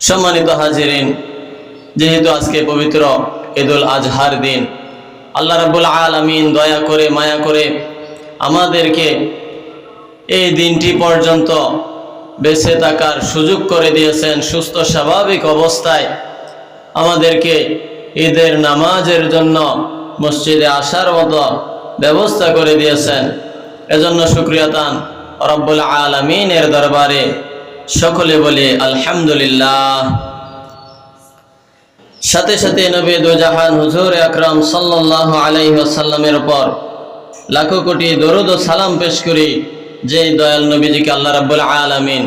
সম্মানিত হাজিরিন, যেহেতু আজকে পবিত্র ঈদুল আজহার দিন, আল্লাহ রাব্বুল আলামিন দয়া করে, মায়া করে আমাদেরকে এই দিনটি পর্যন্ত বেঁচে থাকার সুযোগ করে দিয়েছেন। সুস্থ, স্বাভাবিক অবস্থায় আমাদেরকে ঈদের নামাজের জন্য মসজিদে আসার মতো ব্যবস্থা করে দিয়েছেন। এজন্য শুক্রিয়াতান রব্বুল আলমিনের দরবারে। সকলে বলে, আলহামদুলিল্লাহ। সাথে সাথে নবী দুজাহান হুজুর আকরাম সাল্লাহ আলাইহি আসাল্লামের উপর লাখো কোটি দরুদ ও সালাম পেশ করি যে দয়াল নবীজিকে আল্লাহ রাব্বুল আলামিন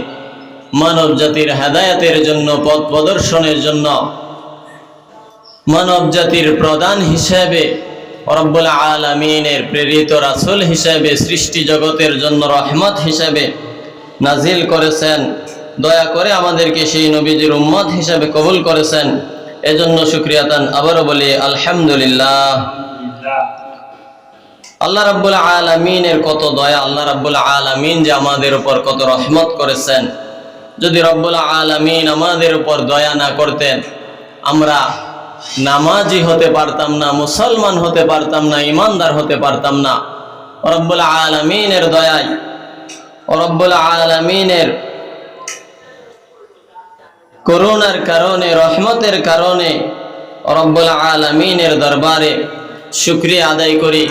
মানব জাতির হেদায়েতের জন্য, পথ প্রদর্শনের জন্য, মানব জাতির প্রধান হিসেবে রব্বুল আলামিনের প্রেরিত রাসূল হিসেবে সৃষ্টি জগতের জন্য রহমত হিসেবে নাজিল করেছেন। দয়া করে আমাদেরকে সেই নবীজির উম্মত হিসেবে কবুল করেছেন। এজন্য শুক্রিয়াতান আবারও বলি, আলহামদুলিল্লাহ। আল্লাহ রাব্বুল আলামিনের কত দয়া, আল্লাহ রাব্বুল আলামিন যে আমাদের উপর কত রহমত করেছেন। যদি রব্বুল আলামিন আমাদের উপর দয়া না করতেন, আমরা নামাজি হতে পারতাম না, মুসলমান হতে পারতাম না, ইমানদার হতে পারতাম না। রব্বুল আলামিনের দয়ায়, রব্বুল আলামিনের করুণার কারণে, রহমতের কারণে রব্বুল আলমিনের দরবারে শুক্রিয়া আদায় করি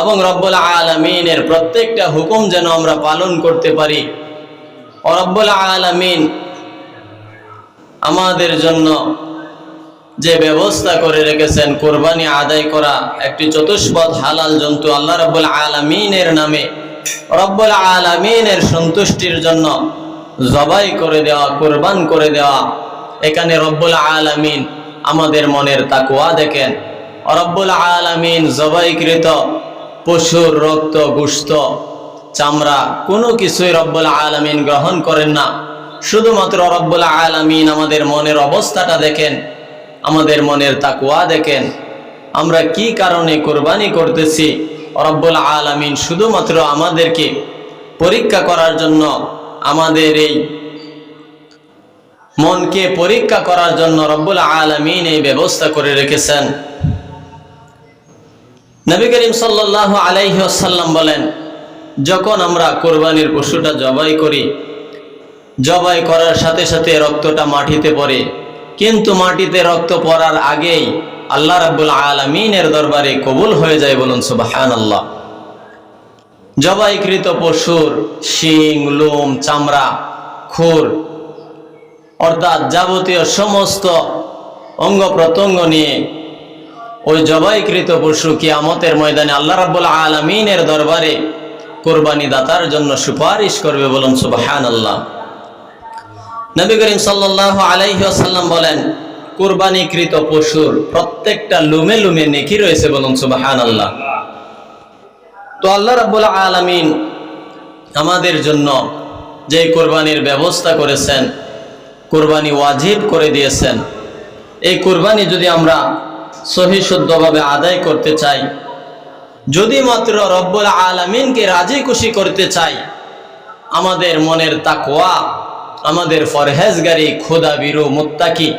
এবং রব্বুল আলমিনের প্রত্যেকটা হুকুম যেন আমরা পালন করতে পারি। রব্বুল আলমিন আমাদের জন্য যে ব্যবস্থা করে রেখেছেন, কোরবানি আদায় করা একটি চতুষ্পদ হালাল জন্তু আল্লাহ রব্বুল আলমিনের নামে। রব্বুল আলমিনের সন্তুষ্টির জন্য জবাই করে দেওয়া, কোরবান করে দেওয়া। এখানে রব্বুল আলামিন আমাদের মনের তাকুয়া দেখেন। রব্বুল আলামিন জবাইকৃত পশুর রক্ত গুস্ত চামড়া কোনো কিছুই রব্বুল আলামিন গ্রহণ করেন না। শুধুমাত্র রব্বুল আলামিন আমাদের মনের অবস্থাটা দেখেন, আমাদের মনের তাকুয়া দেখেন। আমরা কি কারণে কোরবানি করতেছি? রব্বুল আলামিন শুধুমাত্র আমাদেরকে পরীক্ষা করার জন্য আমাদের এই মনকে পরীক্ষা করার জন্য রব্বুল আলমিন এই ব্যবস্থা করে রেখেছেন। নবী করিম সাল্লাহ আলাইসাল্লাম বলেন, যখন আমরা কোরবানির পশুটা জবাই করি, জবাই করার সাথে সাথে রক্তটা মাটিতে পড়ে। কিন্তু মাটিতে রক্ত পড়ার আগেই আল্লাহ রাব্বুল আলমিনের দরবারে কবুল হয়ে যায় বলুন সুবাহান আল্লাহ জবাইকৃত পশুর শিং, লোম, চামড়া, খুর অর্থাৎ যাবতীয় সমস্ত অঙ্গ প্রত্যঙ্গ নিয়ে ওই জবাইকৃত পশু কিয়ামতের ময়দানে আল্লাহ রাব্বুল আলমিনের দরবারে কোরবানি দাতার জন্য সুপারিশ করবে বলুন সুবাহান আল্লাহ নবী করিম সাল্লাহ আলাইসাল্লাম বলেন, কোরবানিকৃত পশুর প্রত্যেকটা লুমে লুমে নেকি রয়েছে বলুন সুবাহান আল্লাহ তো আল্লাহ রাব্বুল আলামিন আমাদের জন্য যে কোরবানির ব্যবস্থা করেছেন, কোরবানি ওয়াজিব করে দিয়েছেন, এই কোরবানি যদি আমরা সহি শুদ্ধভাবে আদায় করতে চাই, যদি মাত্র রব্বুল আলমিনকে রাজি খুশি করতে চাই, আমাদের মনের তাকওয়া, আমাদের ফরহেজগারি খোদা বিরু মুত্তাকি,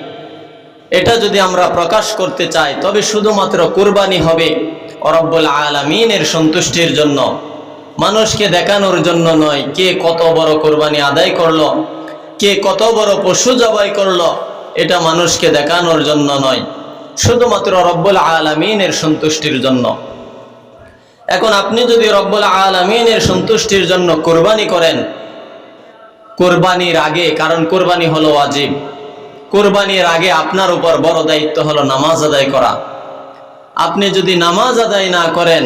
এটা যদি আমরা প্রকাশ করতে চাই, তবে শুধুমাত্র কোরবানি হবে। রব্বুল আলমিনের সন্তুষ্টির জন্য। মানুষকে দেখানোর জন্য নয়, কে কত বড় কোরবানি আদায় করল, কে কত বড় পশু জবাই করল, এটা মানুষকে দেখানোর জন্য নয়, শুধুমাত্র রব্বুল আলমিনের সন্তুষ্টির জন্য। এখন আপনি যদি রব্বুল আলমিনের সন্তুষ্টির জন্য কোরবানি করেন, কোরবানির আগে, কারণ কোরবানি হলো ওয়াজিব, কোরবানির আগে আপনার উপর বড় দায়িত্ব হলো নামাজ আদায় করা। আপনি যদি নামাজ আদায় না করেন,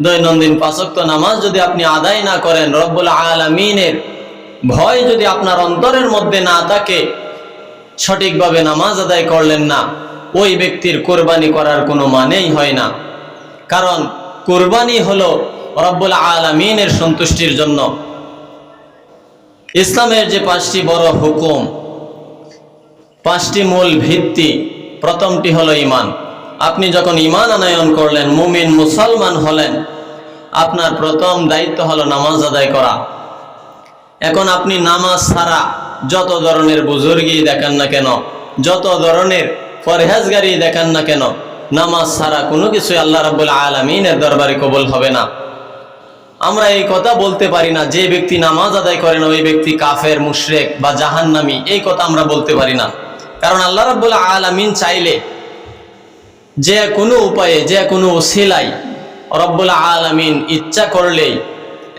দৈনন্দিন পাঁচক্ত নামাজ যদি আপনি আদায় না করেন, রব্বুল আলমিনের ভয় যদি আপনার অন্তরের মধ্যে না থাকে, সঠিকভাবে নামাজ আদায় করলেন না, ওই ব্যক্তির কোরবানি করার কোনো মানেই হয় না। কারণ কোরবানি হলো রব্বুল আলমিনের সন্তুষ্টির জন্য। ইসলামের যে পাঁচটি বড় হুকুম, পাঁচটি মূল ভিত্তি, প্রথমটি হলো ইমান আপনি যখন ইমান আনায়ন করলেন, মুমিন মুসলমান হলেন, আপনার প্রথম দায়িত্ব হলো নামাজ আদায় করা। এখন আপনি নামাজ ছাড়া যত ধরনের বুজুর্গি দেখান না কেন, যত ধরনের পরহেজগারি দেখান না কেন, নামাজ ছাড়া কোনো কিছু আল্লাহ রাবুল আলমিনের দরবারে কবল হবে না। আমরা এই কথা বলতে পারি না, যে ব্যক্তি নামাজ আদায় করে না, ওই ব্যক্তি কাফের, মুশরেক বা জাহান্নামি, এই কথা আমরা বলতে পারি না। কারণ আল্লাহ রাবুল আলমিন চাইলে যে কোনো উপায়ে, যে কোনো ওসিলাই রব্বুল আলমিন ইচ্ছা করলেই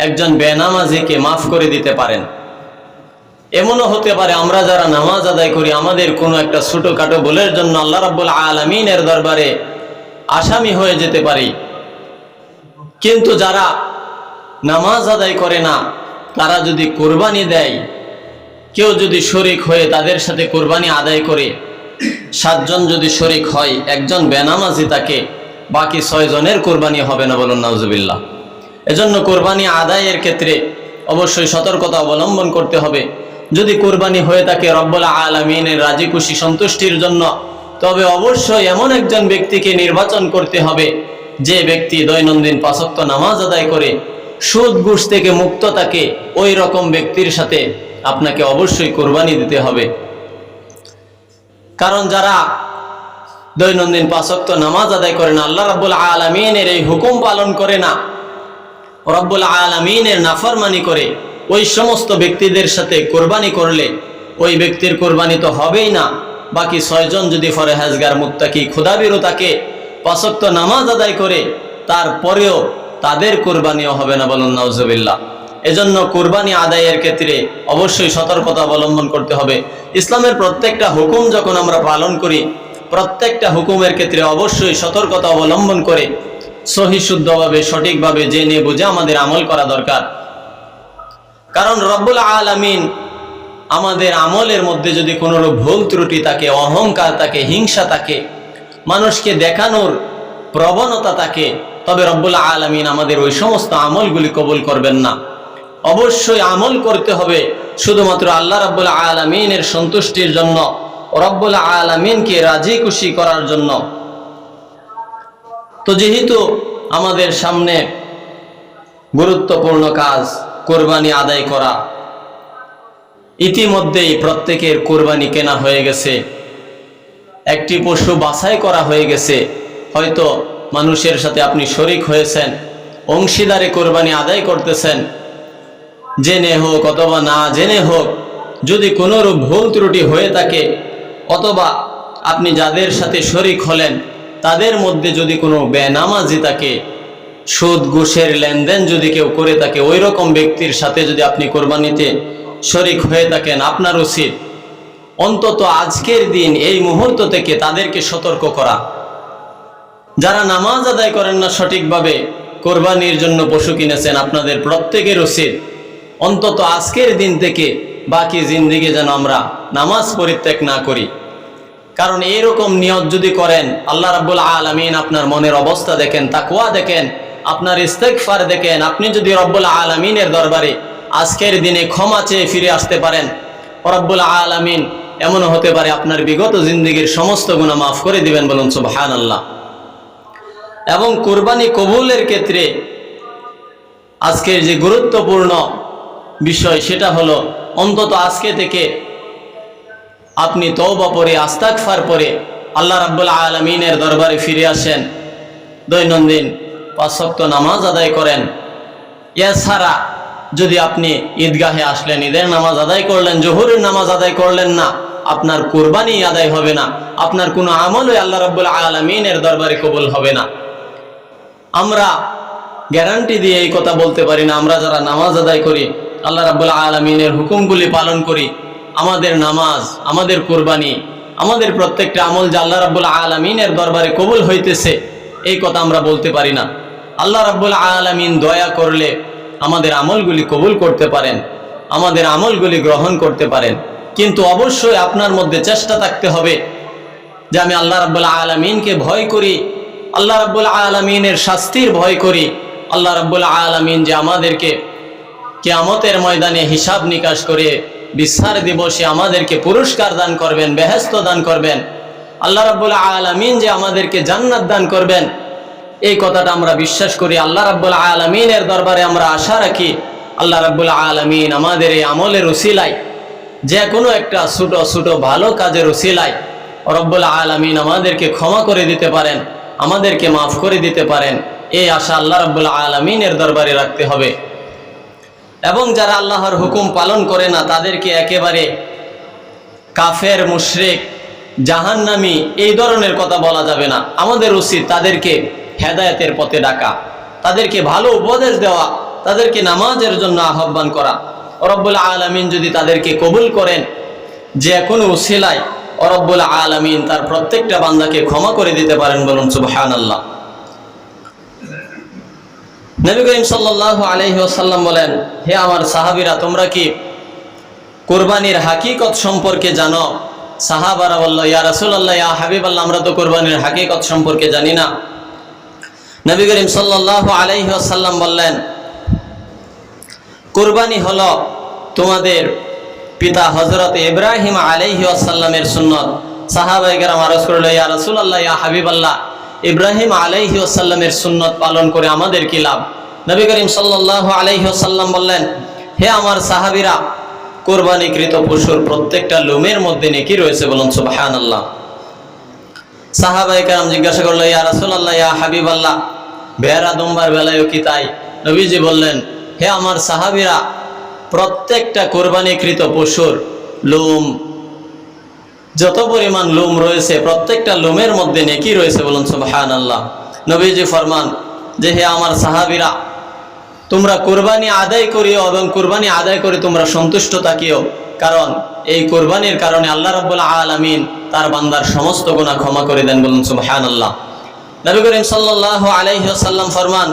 একজন বেনামাজিকে মাফ করে দিতে পারেন। এমনও হতে পারে আমরা যারা নামাজ আদায় করি, আমাদের কোনো একটা ছোটোখাটো ভুলের জন্য আল্লাহ রাব্বুল আলমিনের দরবারে আসামি হয়ে যেতে পারি। কিন্তু যারা নামাজ আদায় করে না, তারা যদি কোরবানি দেয়, কেউ যদি শরিক হয়ে তাদের সাথে কোরবানি আদায় করে সাতজন যদি শরিক হয়, একজন বেনামাজি তাকে, বাকি ছয়জনের কোরবানি হবে না বলুন, নাউজুবিল্লাহ। এজন্য কোরবানি আদায়ের ক্ষেত্রে অবশ্যই সতর্কতা অবলম্বন করতে হবে। যদি কোরবানি হয়ে থাকে রব্বুল আলমিনের রাজি খুশি সন্তুষ্টির জন্য, তবে অবশ্যই এমন একজন ব্যক্তিকে নির্বাচন করতে হবে, যে ব্যক্তি দৈনন্দিন পাঁচক্ত নামাজ আদায় করে, সুদ ঘুষ থেকে মুক্ত থাকে, ওই রকম ব্যক্তির সাথে আপনাকে অবশ্যই কোরবানি দিতে হবে। কারণ যারা দৈনন্দিন পাঁচক্ত নামাজ আদায় করে না, আল্লাহ রাব্বুল আলমিনের এই হুকুম পালন করে না, রব্বুল আলমিনের নাফরমানি করে, ওই সমস্ত ব্যক্তিদের সাথে কোরবানি করলে ওই ব্যক্তির কোরবানি তো হবেই না। বাকি ছয়জন যদি ফরেহাজগার, মুত্তাকি ক্ষুদাবিরও তাকে পাঁচক্ত নামাজ আদায় করে, তারপরেও তাদের কোরবানিও হবে না বলুন নওজবিল্লা এজন্য কোরবানি আদায়ের ক্ষেত্রে অবশ্যই সতর্কতা অবলম্বন করতে হবে। ইসলামের প্রত্যেকটা হুকুম যখন আমরা পালন করি, প্রত্যেকটা হুকুমের ক্ষেত্রে অবশ্যই সতর্কতা অবলম্বন করে, সহি, শুদ্ধভাবে, সঠিকভাবে জেনে বুঝে আমাদের আমল করা দরকার। কারণ রব্বুল আলামিন আমাদের আমলের মধ্যে যদি কোনোরূপ ভুল ত্রুটি থাকে, অহংকার থাকে, হিংসা থাকে, মানুষকে দেখানোর প্রবণতা থাকে, তবে রব্বুল আলামিন আমাদের ওই সমস্ত আমলগুলি কবুল করবেন না। অবশ্যই আমল করতে হবে শুধুমাত্র আল্লাহ রব্বুল আলমিনের সন্তুষ্টির জন্য, রব্বুল আলমিনকে রাজি খুশি করার জন্য। তো যেহেতু আমাদের সামনে গুরুত্বপূর্ণ কাজ কোরবানি আদায় করা, ইতিমধ্যেই প্রত্যেকের কোরবানি কেনা হয়ে গেছে, একটি পশু বাছাই করা হয়ে গেছে, হয়তো মানুষের সাথে আপনি শরিক হয়েছেন, অংশীদারে কোরবানি আদায় করতেছেন জেনে হোক অথবা না জেনে হোক, যদি কোনোরূপ ভুল ত্রুটি হয়ে থাকে, অথবা আপনি যাদের সাথে শরিক হলেন, তাদের মধ্যে যদি কোনো বেনামাজি থাকে, সুদ, ঘুষের লেনদেন যদি কেউ করে থাকে ওই রকম ব্যক্তির সাথে যদি আপনি কোরবানিতে শরিক হয়ে থাকেন, আপনার উচিত অন্তত আজকের দিন, এই মুহূর্ত থেকে তাদেরকে সতর্ক করা। যারা নামাজ আদায় করেন না সঠিকভাবে, কোরবানির জন্য পশু কিনেছেন, আপনাদের প্রত্যেকের উচিত অন্তত আজকের দিন থেকে বাকি জিন্দিগি যেন আমরা নামাজ পরিত্যাগ না করি। কারণ এইরকম নিয়ত যদি করেন, আল্লাহ রাব্বুল আলমিন আপনার মনের অবস্থা দেখেন তাকুয়া দেখেন, আপনার ইস্তেকফার দেখেন, আপনি যদি রব্বুল আলমিনের দরবারে আজকের দিনে ক্ষমা চেয়ে ফিরে আসতে পারেন, রব্বুল আলমিন এমনও হতে পারে আপনার বিগত জিন্দিগির সমস্ত গুণা মাফ করে দিবেন বলুন সুবহান আল্লাহ এবং কোরবানি কবুলের ক্ষেত্রে আজকের যে গুরুত্বপূর্ণ বিষয় সেটা হলো, অন্তত আজকে থেকে আপনি তওবা পরে আস্তাকফার পরে আল্লাহ রাব্বুল আলমিনের দরবারে ফিরে আসেন। দৈনন্দিন পাঁচক্ত নামাজ আদায় করেন। এছাড়া যদি আপনি ঈদগাহে আসলেন, ঈদের নামাজ আদায় করলেন, জহুরের নামাজ আদায় করলেন না, আপনার কোরবানি আদায় হবে না, আপনার কোনো আমলই আল্লাহ রাব্বুল আলমিনের দরবারে কবুল হবে না। আমরা গ্যারান্টি দিয়ে এই কথা বলতে পারি না, আমরা যারা নামাজ আদায় করি আল্লাহ রাব্বুল আলমিনের হুকুমগুলি পালন করি। আমাদের নামাজ, আমাদের কোরবানি, আমাদের প্রত্যেকটা আমল যে আল্লাহ রাব্বুল আলমিনের দরবারে কবুল হইতেছে, এই কথা আমরা বলতে পারি না। আল্লাহ রাব্বুল আলমিন দয়া করলে আমাদের আমলগুলি কবুল করতে পারেন, আমাদের আমলগুলি গ্রহণ করতে পারেন। কিন্তু অবশ্যই আপনার মধ্যে চেষ্টা থাকতে হবে যে আমি আল্লাহ রাব্বুল আলমিনকে ভয় করি, আল্লাহ রাব্বুল আলমিনের শাস্তির ভয় করি, আল্লাহ রাব্বুল আলমিন যে আমাদেরকে কেয়ামতের ময়দানে হিসাব নিকাশ করে বিচার দিবসে আমাদেরকে পুরস্কার দান করবেন বেহেস্ত দান করবেন। আল্লাহ রাব্বুল আলমিন যে আমাদেরকে জান্নাত দান করবেন, এই কথাটা আমরা বিশ্বাস করি। আল্লাহ রাব্বুল আলমিনের দরবারে আমরা আশা রাখি, আল্লাহ রাব্বুল আলমিন আমাদের এই আমলের উসিলাই যে কোনো একটা ছোট ছোট ভালো কাজের উসিলায় রব্বুল আলমিন আমাদেরকে ক্ষমা করে দিতে পারেন, আমাদেরকে মাফ করে দিতে পারেন। এই আশা আল্লাহ রব্বুল আলমিনের দরবারে রাখতে হবে। এবং যারা আল্লাহর হুকুম পালন করে না, তাদেরকে একেবারে কাফের, মুশরিক, জাহান্নামি এই ধরনের কথা বলা যাবে না। আমাদের উচিত তাদেরকে হেদায়েতের পথে ডাকা, তাদেরকে ভালো উপদেশ দেওয়া, তাদেরকে নামাজের জন্য আহ্বান করা। রব্বুল আলমিন যদি তাদেরকে কবুল করেন, যে কোনো উসিলায় অরব্বুল আলমিন তার প্রত্যেকটা বান্দাকে ক্ষমা করে দিতে পারেন বলুন সুবহান আল্লাহ নবী করিম সাল্লাহ আলহি আসাল্লাম বলেন, হে আমার সাহাবিরা, তোমরা কি কোরবানির হাকিকত সম্পর্কে জানো? সাহাবারা বলল, ইয়া রাসূলুল্লাহ, ইয়া হাবিব আল্লাহ আমরা তো কোরবানির হাকিকত সম্পর্কে জানি না। নবী করিম সাল্লাহ আলাইহি আসাল্লাম বললেন, কোরবানি হলো তোমাদের পিতা হজরত ইব্রাহিম আলাইহি আসাল্লামের সুন্নত। সাহাবাই গেরাম আরজ করল, ইয়া রাসূলুল্লাহ, ইয়া হাবিব আল্লাহ ইব্রাহিম আলাইহি আসাল্লামের সুন্নত পালন করে আমাদের কি লাভ? নবী করিম সাল্লাহ আলাইহি আসাল্লাম বললেন, হে আমার সাহাবিরা, কোরবানিকৃত পশুর প্রত্যেকটা লোমের মধ্যে নেকি রয়েছে বলুন সুবহান আল্লাহ সাহাবাই কারাম জিজ্ঞাসা করল, ইয়া রাসূলুল্লাহ, ইয়া হাবিব আল্লাহ ভেড়া দুম্বার বেলায়ও কি তাই? নবীজি বললেন, হে আমার সাহাবিরা, প্রত্যেকটা কোরবানিকৃত পশুর লোম যত পরিমাণ লোম রয়েছে, প্রত্যেকটা লোমের মধ্যে নেকি রয়েছে বলুন সুবহান আল্লাহ নবীজি ফরমান, যে হে আমার সাহাবিরা, তোমরা কোরবানি আদায় করিও এবং কোরবানি আদায় করে তোমরা সন্তুষ্ট থাকিও। কারণ, এই কোরবানির কারণে আল্লাহ রাব্বুল আলামিন তার বান্দার সমস্ত গুনাহ ক্ষমা করে দেন বলুন, সুবহানাল্লাহ। নবী করিম সাল্লাল্লাহু আলাইহি ওয়াসাল্লাম ফরমান,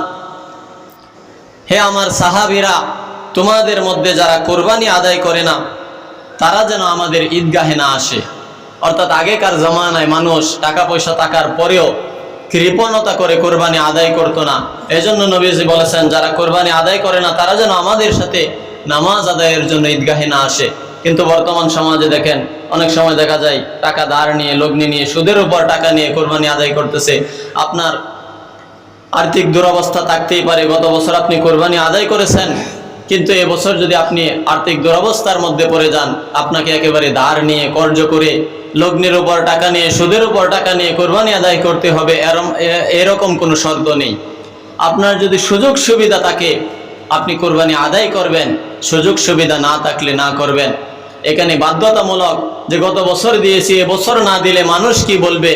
হে আমার সাহাবিরা, তোমাদের মধ্যে যারা কোরবানি আদায় করে না, তারা যেন আমাদের ঈদগাহে না আসে। অর্থাৎ আগেকার জমানায় মানুষ টাকা পয়সা থাকার পরেও কৃপণতা করে কোরবানি আদায় করতো না। এজন্য নবীজি বলেছেন, যারা কোরবানি আদায় করে না, তারা যেন আমাদের সাথে নামাজ আদায়ের জন্য ঈদগাহে না আসে। কিন্তু বর্তমান সমাজে দেখেন, অনেক সময় দেখা যায়, টাকা ধার নিয়ে, লগ্নি নিয়ে, সুদের উপর টাকা নিয়ে কোরবানি আদায় করতেছে। আপনার আর্থিক দুরবস্থা থাকতেই পারে। গত বছর আপনি কোরবানি আদায় করেছেন কিন্তু এবছর যদি আপনি আর্থিক দুরবস্থার মধ্যে পড়ে যান, আপনাকে একেবারে ধার নিয়ে কর্য করে, লগ্নের উপর টাকা নিয়ে, সুদের উপর টাকা নিয়ে কোরবানি আদায় করতে হবে, এরম এরকম কোনো শর্ত নেই। আপনার যদি সুযোগ সুবিধা থাকে, আপনি কোরবানি আদায় করবেন, সুযোগ সুবিধা না থাকলে না করবেন। এখানে বাধ্যতামূলক যে গত বছর দিয়েছি, এবছর না দিলে মানুষ কি বলবে?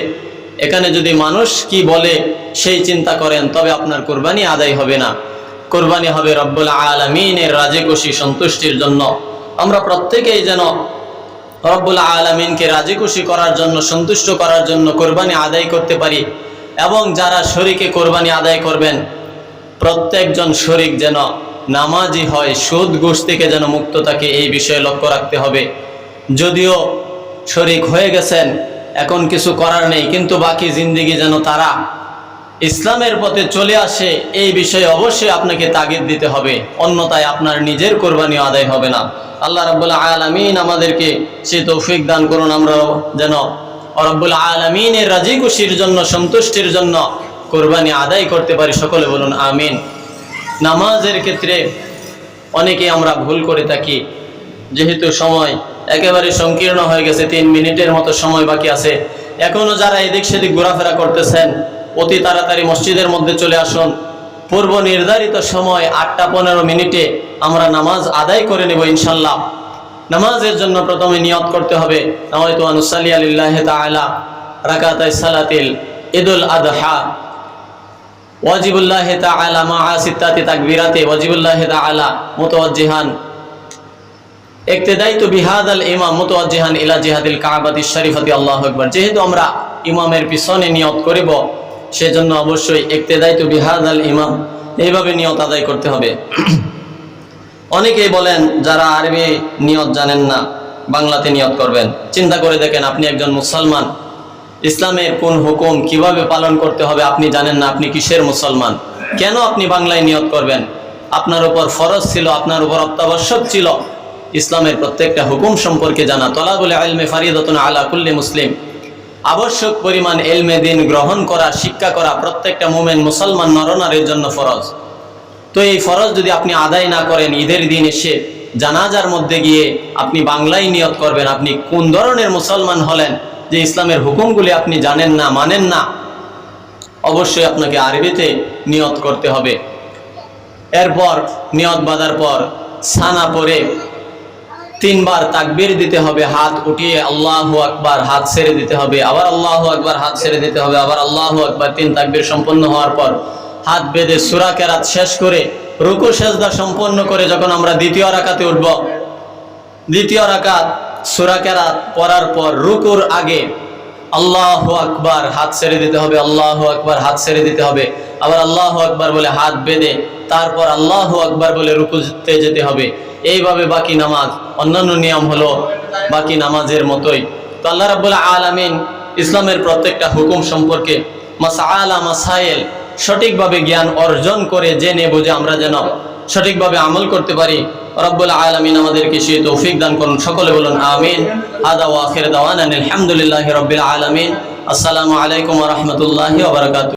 এখানে যদি মানুষ কি বলে, সেই চিন্তা করেন, তবে আপনার কোরবানি আদায় হবে না। কোরবানি হবে রব্বুল আলমিনের রাজে খুশি সন্তুষ্টির জন্য। আমরা প্রত্যেকেই যেন রব্বুল আলমিনকে রাজি খুশি করার জন্য, সন্তুষ্ট করার জন্য কোরবানি আদায় করতে পারি এবং যারা শরীকে কোরবানি আদায় করবেন, প্রত্যেকজন শরিক যেন নামাজি হয়, সুদ ঘুষ থেকে যেন মুক্ত থাকে, এই বিষয়ে লক্ষ্য রাখতে হবে। যদিও শরিক হয়ে গেছেন, এখন কিছু করার নেই, কিন্তু বাকি জিন্দিগি যেন তারা ইসলামের পথে চলে আসে, এই বিষয়ে অবশ্যই আপনাকে তাগিদ দিতে হবে। অন্যথায় আপনার নিজের কোরবানি আদায় হবে না। আল্লাহ রাব্বুল আলামিন আমাদেরকে সে তৌফিক দান করুন আমরা যেন রব্বুল আলামিনের রাজি খুশির জন্য, সন্তুষ্টির জন্য কোরবানি আদায় করতে পারি। সকলে বলুন, আমিন। নামাজের ক্ষেত্রে অনেকে আমরা ভুল করে থাকি। যেহেতু সময় একেবারে সংকীর্ণ হয়ে গেছে, তিন মিনিটের মতো সময় বাকি আছে। এখনও যারা এদিক সেদিক ঘোরাফেরা করতেছেন অতি তাড়াতাড়ি মসজিদের মধ্যে চলে আসুন। পূর্ব নির্ধারিত সময় আটটা পনেরো মিনিটে আমরা নামাজ আদায় করে নেব ইনশাল্লাহ। নামাজের জন্য প্রথমে নিয়ত করতে হবে। ঈদুল ওয়াজিবুল্লাহ ইক্তেদাইতু বিহাদাল ইমাম ইলা জিহাদিল আল্লাহু যেহেতু আমরা ইমামের পিছনে নিয়ত করিব সেজন্য অবশ্যই ইক্তেদাইতু বিহাদাল ইমাম। এইভাবে নিয়ত আদায় করতে হবে। অনেকেই বলেন, যারা আরবি নিয়ত জানেন না, বাংলাতে নিয়ত করবেন। চিন্তা করে দেখেন, আপনি একজন মুসলমান। ইসলামের কোন হুকুম কীভাবে পালন করতে হবে আপনি জানেন না, আপনি কিসের মুসলমান? কেন আপনি বাংলায় নিয়ত করবেন? আপনার উপর ফরজ ছিল, আপনার উপর অত্যাবশ্যক ছিল। ইসলামের প্রত্যেকটা হুকুম সম্পর্কে জানা। তলাবুল আলমে ফারিদতুন আলা কুল্লি মুসলিম। আবশ্যক পরিমাণ এলমে দিন গ্রহণ করা, শিক্ষা করা প্রত্যেকটা মোমেন মুসলমান নরনারীর জন্য ফরজ। তো এই ফরজ যদি আপনি আদায় না করেন, ঈদের দিন এসে জানাজার মধ্যে গিয়ে আপনি বাংলায় নিয়ত করবেন, আপনি কোন ধরনের মুসলমান হলেন যে ইসলামের হুকুমগুলি আপনি জানেন না, মানেন না, অবশ্যই আপনাকে আরবিতে নিয়ত করতে হবে। এরপর, নিয়ত বাঁধার পর, সানা পরে তিনবার তাকবির দিতে হবে, হাত উঠিয়ে আল্লাহ আকবার, হাত ছেড়ে দিতে হবে, আবার আল্লাহ আকবার, হাত ছেড়ে দিতে হবে, আবার আল্লাহ আকবার, তিন তাকবির সম্পন্ন হওয়ার পর হাত বেঁধে সুরা কেরাত শেষ করে রুকু, সেজদা সম্পন্ন করে যখন আমরা দ্বিতীয় রাকাতে উঠব, দ্বিতীয় রাকাত সুরা কেরাত পড়ার পর রুকুর আগে আল্লাহ আকবার, হাত ছেড়ে দিতে হবে, আল্লাহ আকবার, হাত ছেড়ে দিতে হবে। আবার আল্লাহ আকবার বলে হাত বেঁধে, তারপর আল্লাহ আকবার বলে রুকুতে যেতে হবে। এইভাবে বাকি নামাজ, অন্যান্য নিয়ম হলো বাকি নামাজের মতোই। তো আল্লাহ রাবুল্লাহ আলামিন ইসলামের প্রত্যেকটা হুকুম সম্পর্কে মাসা আলা মাসাইল সঠিকভাবে জ্ঞান অর্জন করে জেনে বুঝে আমরা যেন সঠিকভাবে আমল করতে পারি। রব্বুল আলমিন আমাদেরকে সে তৌফিক দান করুন। সকলে বলুন আমিন। আদা ওয়া দাওয়ান আলহামদুলিল্লাহ রবিল আলমিন। আসসালামু আলাইকুম রহমতুল্লাহ